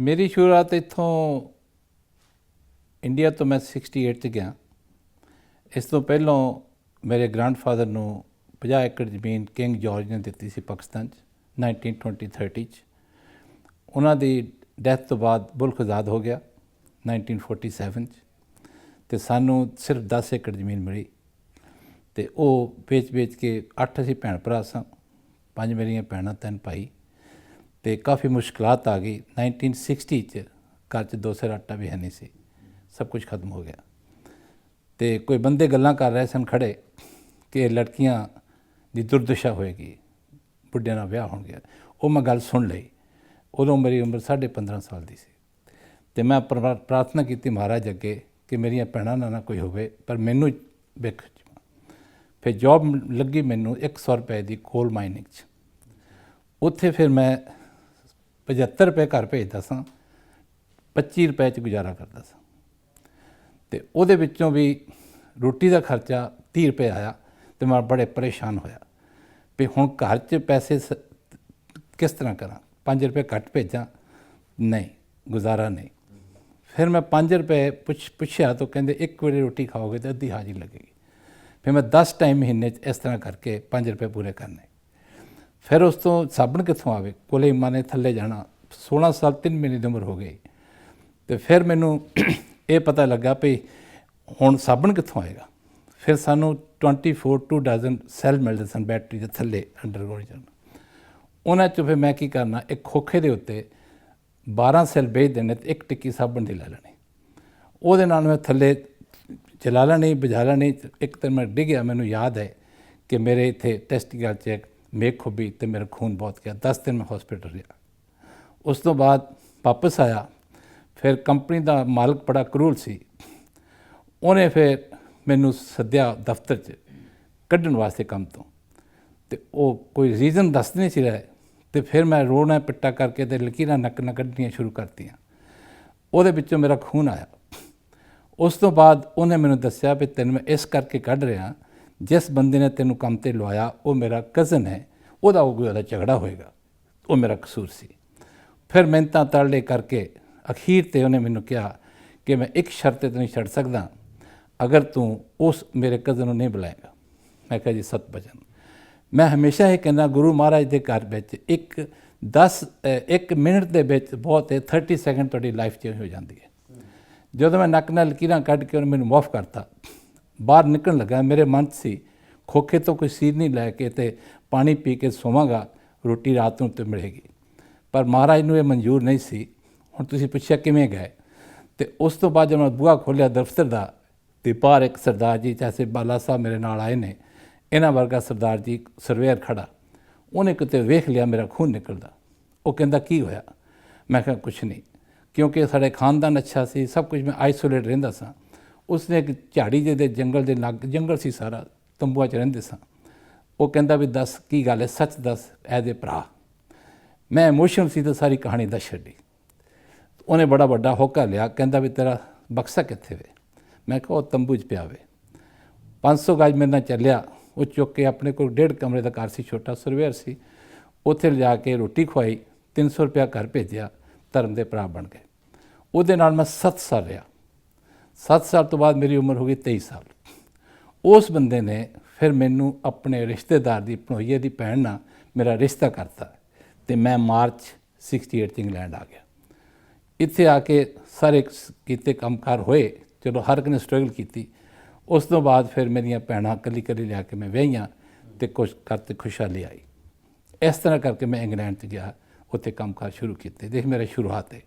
ਮੇਰੀ ਸ਼ੁਰੂਆਤ ਇੱਥੋਂ ਇੰਡੀਆ ਤੋਂ ਮੈਂ 68 ਚ ਗਿਆ। ਇਸ ਤੋਂ ਪਹਿਲਾਂ ਮੇਰੇ ਗ੍ਰੈਂਡਫਾਦਰ ਨੂੰ 50 ਏਕੜ ਜ਼ਮੀਨ ਕਿੰਗ ਜਾਰਜ ਨੇ ਦਿੱਤੀ ਸੀ ਪਾਕਿਸਤਾਨ ਚ 1920 30 ਚ। ਉਹਨਾਂ ਦੀ ਡੈਥ ਤੋਂ ਬਾਅਦ ਮੁਲਕ ਆਜ਼ਾਦ ਹੋ ਗਿਆ 1947 ਚ। ਤੇ ਸਾਨੂੰ ਸਿਰਫ 10 ਏਕੜ ਜ਼ਮੀਨ ਮਿਲੀ। ਤੇ ਉਹ ਵੇਚ-ਵੇਚ ਕੇ ਅੱਠ ਅਸੀਂ ਭੈਣ ਭਰਾ ਸਾਂ, ਪੰਜ ਮੇਰੀਆਂ ਭੈਣਾਂ, ਤਿੰਨ ਭਾਈ। ਤੇ ਕਾਫੀ ਮੁਸ਼ਕਲਾਤ ਆ ਗਈ। 1960 ਚ ਘਰ ਚ ਦੋ ਸਿਰ ਆਟਾ ਵੀ ਹੈ ਨਹੀਂ ਸੀ। ਸਭ ਕੁਝ ਖਤਮ ਹੋ ਗਿਆ। ਤੇ ਕੋਈ ਬੰਦੇ ਗੱਲਾਂ ਕਰ ਰਹੇ ਸਨ ਖੜੇ ਕਿ ਲੜਕੀਆਂ ਦੀ ਦੁਰਦਸ਼ਾ ਹੋਏਗੀ, ਬੁੱਢਿਆਂ ਨਾਲ ਵਿਆਹ ਹੋਣ ਗਿਆ ਉਹ ਮੈਂ ਗੱਲ ਸੁਣ ਲਈ। ਉਦੋਂ ਮੇਰੀ ਉਮਰ 15.5 ਸਾਲ ਦੀ ਸੀ। ਤੇ ਮੈਂ ਪ੍ਰਾ- ਪ੍ਰਾਰਥਨਾ ਕੀਤੀ ਮਹਾਰਾਜ ਅੱਗੇ ਕਿ ਮੇਰੀਆਂ ਭੈਣਾਂ ਨਾਲ ਨਾ ਕੋਈ ਹੋਵੇ, ਪਰ ਮੈਨੂੰ ਵੇਖ ਫਿਰ ਜੌਬ ਲੱਗੀ ਮੈਨੂੰ 100 ਰੁਪਏ ਦੀ ਕੋਲ ਮਾਈਨਿੰਗ 'ਚ। ਉੱਥੇ ਫਿਰ ਮੈਂ 75 ਰੁਪਏ ਘਰ ਭੇਜਦਾ ਸਾਂ 25 ਰੁਪਏ 'ਚ ਗੁਜ਼ਾਰਾ ਕਰਦਾ ਸਾਂ। ਤੇ ਉਹਦੇ ਵਿੱਚੋਂ ਵੀ ਰੋਟੀ ਦਾ ਖਰਚਾ 30 ਰੁਪਏ ਆਇਆ ਤੇ ਮੈਂ ਬੜੇ ਪਰੇਸ਼ਾਨ ਹੋਇਆ ਵੀ ਹੁਣ ਘਰ 'ਚ ਪੈਸੇ ਸ- ਕਿਸ ਤਰ੍ਹਾਂ ਕਰਾਂ? 5 ਰੁਪਏ ਘੱਟ ਭੇਜਾਂ? ਨਹੀਂ, ਗੁਜ਼ਾਰਾ ਨਹੀਂ। ਫਿਰ ਮੈਂ 5 ਰੁਪਏ ਪੁੱਛ, ਪੁੱਛਿਆ ਤਾਂ ਕਹਿੰਦੇ ਇੱਕ ਵੇਲੇ ਰੋਟੀ ਖਾਓਗੇ ਤਾਂ ਅੱਧੀ ਹਾਜ਼ਰੀ ਲੱਗੇਗੀ। ਫਿਰ ਮੈਂ 10 ਟਾਈਮ ਮਹੀਨੇ 'ਚ ਇਸ ਤਰ੍ਹਾਂ ਕਰਕੇ 5 ਰੁਪਏ ਪੂਰੇ ਕਰਨੇ। ਫਿਰ ਉਸ ਤੋਂ ਸਾਬਣ ਕਿੱਥੋਂ ਆਵੇ? ਕੋਲੇ ਮਾਨੇ ਥੱਲੇ ਜਾਣਾ। 16 ਸਾਲ 3 ਮਹੀਨੇ ਦੀ ਉਮਰ ਹੋ ਗਈ। ਤੇ ਫਿਰ ਮੈਨੂੰ ਇਹ ਪਤਾ ਲੱਗਾ ਵੀ ਹੁਣ ਸਾਬਣ ਕਿੱਥੋਂ ਆਏਗਾ? ਫਿਰ ਸਾਨੂੰ 24 ਟੂ ਡਜ਼ਨ ਸੈੱਲ ਮਿਲਦੇ ਸਨ ਬੈਟਰੀ ਦੇ ਥੱਲੇ ਅੰਡਰਗਰਾਉਂਡ ਜਾਣ ਉਹਨਾਂ 'ਚੋਂ ਫਿਰ ਮੈਂ ਕੀ ਕਰਨਾ? ਇੱਕ ਖੋਖੇ ਦੇ ਉੱਤੇ 12 ਸੈੱਲ ਵੇਚ ਦੇਣੇ ਤੇ ਇੱਕ ਟਿੱਕੀ ਸਾਬਣ ਦੀ ਲੈ ਲੈਣੀ। ਉਹਦੇ ਨਾਲ ਮੈਂ ਥੱਲੇ ਚਲਾ ਲੈਣੀ, ਬੁਝਾ ਲੈਣੀ। ਇੱਕ ਤਾਂ ਮੈਂ ਡਿੱਗਿਆ ਮੈਨੂੰ ਯਾਦ ਹੈ ਕਿ ਮੇਰੇ ਇੱਥੇ ਟੈਸਟੀਕਲ ਚੈੱਕ ਮੇਖ ਖੁੱਬੀ ਤੇ ਮੇਰਾ ਖੂਨ ਬਹੁਤ ਗਿਆ। 10 ਦਿਨ ਮੈਂ ਹਸਪੀਟਲ ਰਿਹਾ। ਉਸ ਤੋਂ ਬਾਅਦ ਵਾਪਸ ਆਇਆ। ਫਿਰ ਕੰਪਨੀ ਦਾ ਮਾਲਕ ਬੜਾ ਕਰੂਲ ਸੀ। ਉਹਨੇ ਫਿਰ ਮੈਨੂੰ ਸੱਦਿਆ ਦਫ਼ਤਰ 'ਚ ਕੱਢਣ ਵਾਸਤੇ ਕੰਮ ਤੋਂ। ਤੇ ਉਹ ਕੋਈ ਰੀਜ਼ਨ ਦੱਸ ਨਹੀਂ ਸੀ ਰਿਹਾ। ਤੇ ਫਿਰ ਮੈਂ ਰੋਣਾ ਪਿੱਟਾ ਕਰਕੇ ਤੇ ਲਕੀਰਾਂ ਨੱਕ ਨਾਲ ਕੱਢਣੀਆਂ ਸ਼ੁਰੂ ਕਰਤੀਆਂ। ਉਹਦੇ ਵਿੱਚੋਂ ਮੇਰਾ ਖੂਨ ਆਇਆ। ਉਸ ਤੋਂ ਬਾਅਦ ਉਹਨੇ ਮੈਨੂੰ ਦੱਸਿਆ ਵੀ ਤੈਨੂੰ ਮੈਂ ਇਸ ਕਰਕੇ ਕੱਢ ਰਿਹਾ ਜਿਸ ਬੰਦੇ ਨੇ ਤੈਨੂੰ ਕੰਮ ਤੇ ਲਵਾਇਆ ਉਹ ਮੇਰਾ ਕਜ਼ਨ ਹੈ। ਉਹਦਾ ਉਹ ਕੋਈ ਉਹਦਾ ਝਗੜਾ ਹੋਏਗਾ। ਉਹ ਮੇਰਾ ਕਸੂਰ ਸੀ। ਫਿਰ ਮਿਹਨਤਾਂ ਤਰਲੇ ਕਰਕੇ ਅਖੀਰ ਤੇ ਉਹਨੇ ਮੈਨੂੰ ਕਿਹਾ ਕਿ ਮੈਂ ਇੱਕ ਸ਼ਰਤ ਤੇ ਨਹੀਂ ਛੱਡ ਸਕਦਾ। ਅਗਰ ਤੂੰ ਉਸ ਮੇਰੇ ਕਜ਼ਨ ਨੂੰ ਨਹੀਂ ਬੁਲਾਏਗਾ। ਮੈਂ ਕਿਹਾ ਜੀ, ਸਤ ਬਚਨ ਮੈਂ ਹਮੇਸ਼ਾ ਇਹ ਕਹਿੰਦਾ, ਗੁਰੂ ਮਹਾਰਾਜ ਦੇ ਘਰ ਵਿੱਚ ਇੱਕ 10 ਇੱਕ ਮਿੰਟ ਦੇ ਵਿੱਚ ਬਹੁਤ ਹੈ 30 ਸੈਕਿੰਡ ਤੁਹਾਡੀ ਲਾਈਫ ਚੇਂਜ ਹੋ ਜਾਂਦੀ ਹੈ। ਜਦੋਂ ਮੈਂ ਨੱਕ ਨਾਲ ਲਕੀਰਾਂ ਕੱਢ ਕੇ ਉਹਨੇ ਮੈਨੂੰ ਮਾਫ ਕਰਤਾ, ਬਾਹਰ ਨਿਕਲਣ ਲੱਗਾ, ਮੇਰੇ ਮਨ 'ਚ ਸੀ ਖੋਖੇ ਤੋਂ ਕੋਈ ਸੀਰ ਨਹੀਂ ਲੈ ਕੇ ਤੇ ਪਾਣੀ ਪੀ ਕੇ ਸੋਵਾਂਗਾ, ਰੋਟੀ ਰਾਤ ਨੂੰ ਤੇ ਮਿਲੇਗੀ। ਪਰ ਮਹਾਰਾਜ ਨੂੰ ਇਹ ਮਨਜ਼ੂਰ ਨਹੀਂ ਸੀ। ਹੁਣ ਤੁਸੀਂ ਪੁੱਛਿਆ ਕਿਵੇਂ ਗਏ? ਤੇ ਉਸ ਤੋਂ ਬਾਅਦ ਜਦੋਂ ਮੈਂ ਬੂਹਾ ਖੋਲ੍ਹਿਆ ਦਫ਼ਤਰ ਦਾ, ਤੇ ਬਾਹਰ ਇੱਕ ਸਰਦਾਰ ਜੀ ਜੈਸੇ ਬਾਲਾ ਸਾਹਿਬ ਮੇਰੇ ਨਾਲ ਆਏ ਨੇ, ਇਹਨਾਂ ਵਰਗਾ ਸਰਦਾਰ ਜੀ ਸਰਵੇਅਰ ਖੜਾ। ਉਹਨੇ ਕਿਤੇ ਵੇਖ ਲਿਆ, ਮੇਰਾ ਖੂਨ ਨਿਕਲਦਾ। ਉਹ ਕਹਿੰਦਾ, ਕੀ ਹੋਇਆ? ਮੈਂ ਕਿਹਾ, ਕੁਛ ਨਹੀਂ। ਕਿਉਂਕਿ ਸਾਡੇ ਖਾਨਦਾਨ ਅੱਛਾ ਸੀ, ਸਭ ਕੁਝ ਮੈਂ ਆਈਸੋਲੇਟ ਰਹਿੰਦਾ ਸਾਂ। ਉਸਨੇ ਇੱਕ ਝਾੜੀ ਜਿਹੇ ਦੇ ਜੰਗਲ ਦੇ ਲੱਗ, ਜੰਗਲ ਸੀ ਸਾਰਾ। ਤੰਬੂਆਂ 'ਚ ਰਹਿੰਦੇ ਸਾਂ। ਉਹ ਕਹਿੰਦਾ ਵੀ ਦੱਸ, ਕੀ ਗੱਲ ਹੈ? ਸੱਚ ਦੱਸ ਐਦੇ ਭਰਾ। ਮੈਂ ਇਮੋਸ਼ਨਲ ਸੀ ਤਾਂ ਸਾਰੀ ਕਹਾਣੀ ਦੱਸ ਛੱਡੀ। ਉਹਨੇ ਬੜਾ ਵੱਡਾ ਹੋਕਾ ਲਿਆ, ਕਹਿੰਦਾ ਵੀ ਤੇਰਾ ਬਕਸਾ ਕਿੱਥੇ ਵੇ? ਮੈਂ ਕਿਹਾ ਉਹ ਤੰਬੂ 'ਚ ਪਿਆ ਵੇ। 500 ਗਜ ਮੇਰੇ ਨਾਲ ਚੱਲਿਆ। ਉਹ ਚੁੱਕ ਕੇ ਆਪਣੇ ਕੋਲ ਡੇਢ ਕਮਰੇ ਦਾ ਘਰ ਸੀ, ਛੋਟਾ ਸਰਵੇਅਰ ਸੀ। ਉੱਥੇ ਲਿਜਾ ਕੇ ਰੋਟੀ ਖਵਾਈ 300 ਰੁਪਇਆ ਘਰ ਭੇਜਿਆ, ਧਰਮ ਦੇ ਭਰਾ ਬਣ ਗਏ। ਉਹਦੇ ਨਾਲ ਮੈਂ 7 ਸਾਲ ਰਿਹਾ। 7 ਸਾਲ ਤੋਂ ਬਾਅਦ ਮੇਰੀ ਉਮਰ ਹੋ ਗਈ 23 ਸਾਲ। ਉਸ ਬੰਦੇ ਨੇ ਫਿਰ ਮੈਨੂੰ ਆਪਣੇ ਰਿਸ਼ਤੇਦਾਰ ਦੀ, ਭਣੋਈਏ ਦੀ ਭੈਣ ਨਾਲ ਮੇਰਾ ਰਿਸ਼ਤਾ ਕਰਤਾ ਤੇ ਮੈਂ ਮਾਰਚ 68 ਚ ਇੰਗਲੈਂਡ ਆ ਗਿਆ। ਇੱਥੇ ਆ ਕੇ ਸਾਰੇ ਸ- ਕੀਤੇ ਕੰਮਕਾਰ ਹੋਏ ਚਲੋ ਹਰ ਇੱਕ ਨੇ ਸਟਰਗਲ ਕੀਤੀ। ਉਸ ਤੋਂ ਬਾਅਦ ਫਿਰ ਮੇਰੀਆਂ ਭੈਣਾਂ ਇਕੱਲੀ ਇਕੱਲੀ ਲਿਆ ਕੇ ਮੈਂ ਵਿਆਹੀਆਂ ਤੇ ਕੁਝ ਕਰਤੇ ਖੁਸ਼ਹਾਲੀ ਆਈ। ਇਸ ਤਰ੍ਹਾਂ ਕਰਕੇ ਮੈਂ ਇੰਗਲੈਂਡ 'ਚ ਗਿਆ, ਉੱਥੇ ਕੰਮਕਾਰ ਸ਼ੁਰੂ ਕੀਤੇ। ਦੇਖ ਮੇਰਾ ਸ਼ੁਰੂਆਤ ਹੈ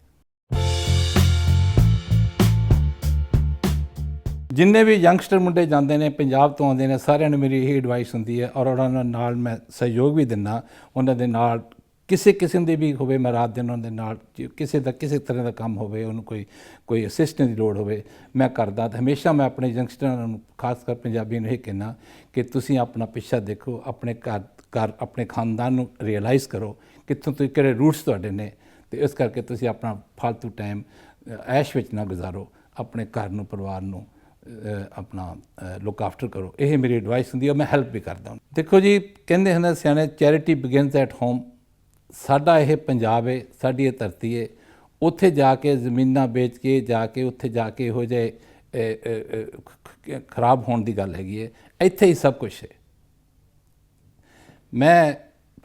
ਜਿੰਨੇ ਵੀ ਯੰਗਸਟਰ ਮੁੰਡੇ ਜਾਂਦੇ ਨੇ, ਪੰਜਾਬ ਤੋਂ ਆਉਂਦੇ ਨੇ, ਸਾਰਿਆਂ ਨੂੰ ਮੇਰੀ ਇਹ ਐਡਵਾਈਸ ਹੁੰਦੀ ਹੈ ਔਰ ਉਹਨਾਂ ਨਾਲ ਮੈਂ ਸਹਿਯੋਗ ਵੀ ਦਿੰਦਾ, ਉਹਨਾਂ ਦੇ ਨਾਲ ਕਿਸੇ ਕਿਸਮ ਦੀ ਵੀ ਹੋਵੇ, ਮੈਂ ਰਾਤ ਦਿਨ ਉਹਨਾਂ ਦੇ ਨਾਲ ਕਿਸੇ ਦਾ, ਕਿਸੇ ਤਰ੍ਹਾਂ ਦਾ ਕੰਮ ਹੋਵੇ, ਉਹਨੂੰ ਕੋਈ ਕੋਈ ਅਸਿਸਟੈਂਟ ਦੀ ਲੋੜ ਹੋਵੇ, ਮੈਂ ਕਰਦਾ ਤਾਂ ਹਮੇਸ਼ਾ ਮੈਂ ਆਪਣੇ ਯੰਗਸਟਰਾਂ ਨੂੰ ਖਾਸ ਕਰ ਪੰਜਾਬੀਆਂ ਨੂੰ ਇਹ ਕਹਿਣਾ ਕਿ ਤੁਸੀਂ ਆਪਣਾ ਪਿੱਛਾ ਦੇਖੋ, ਆਪਣੇ ਘਰ ਘਰ ਆਪਣੇ ਖਾਨਦਾਨ ਨੂੰ ਰਿਅਲਾਈਜ਼ ਕਰੋ ਕਿੱਥੋਂ ਤੋਂ ਕਿਹੜੇ ਰੂਟਸ ਤੁਹਾਡੇ ਨੇ ਤੇ ਇਸ ਕਰਕੇ ਤੁਸੀਂ ਆਪਣਾ ਫालतू ਟਾਈਮ ਐਸ਼ ਵਿੱਚ ਨਾ ਗੁਜ਼ਾਰੋ, ਆਪਣੇ ਘਰ ਨੂੰ, ਪਰਿਵਾਰ ਨੂੰ ਆਪਣਾ ਲੁੱਕ ਆਫਟਰ ਕਰੋ। ਇਹ ਮੇਰੀ ਐਡਵਾਈਸ ਹੁੰਦੀ ਹੈ ਮੈਂ ਹੈਲਪ ਵੀ ਕਰਦਾ ਦੇਖੋ ਜੀ, ਕਹਿੰਦੇ ਹਨ ਸਿਆਣੇ ਚੈਰਿਟੀ ਬਿਗਿਨਸ ਐਟ ਹੋਮ ਸਾਡਾ ਇਹ ਪੰਜਾਬ ਹੈ ਸਾਡੀ ਇਹ ਧਰਤੀ ਹੈ ਉੱਥੇ ਜਾ ਕੇ ਜ਼ਮੀਨਾਂ ਵੇਚ ਕੇ, ਜਾ ਕੇ ਉੱਥੇ ਜਾ ਕੇ ਇਹੋ ਜਿਹੇ ਖਰਾਬ ਹੋਣ ਦੀ ਗੱਲ ਹੈਗੀ ਹੈ ਇੱਥੇ ਹੀ ਸਭ ਕੁਝ ਹੈ ਮੈਂ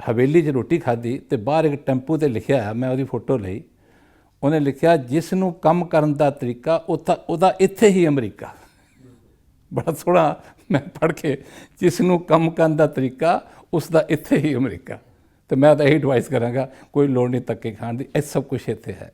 ਹਵੇਲੀ 'ਚ ਰੋਟੀ ਖਾਧੀ ਤੇ ਬਾਹਰ ਇੱਕ ਟੈਂਪੂ ਤੇ ਲਿਖਿਆ ਹੈ, ਮੈਂ ਉਹਦੀ ਫੋਟੋ ਲਈ। ਉਹਨੇ ਲਿਖਿਆ, ਜਿਸ ਨੂੰ ਕੰਮ ਕਰਨ ਦਾ ਤਰੀਕਾ ਉੱਥਾ ਉਹਦਾ ਇੱਥੇ ਹੀ ਅਮਰੀਕਾ। ਬੜਾ ਸੋਹਣਾ ਮੈਂ ਪੜ੍ਹ ਕੇ ਜਿਸ ਨੂੰ ਕੰਮ ਕਰਨ ਦਾ ਤਰੀਕਾ ਉਸ ਦਾ ਇੱਥੇ ਹੀ ਅਮਰੀਕਾ। ਤੇ ਮੈਂ ਤਾਂ ਇਹੀ ਐਡਵਾਈਸ ਕਰਾਂਗਾ, ਕੋਈ ਲੋੜ ਨਹੀਂ ਧੱਕੇ ਖਾਣ ਦੀ, ਇਹ ਸਭ ਕੁਝ ਇੱਥੇ ਹੈ।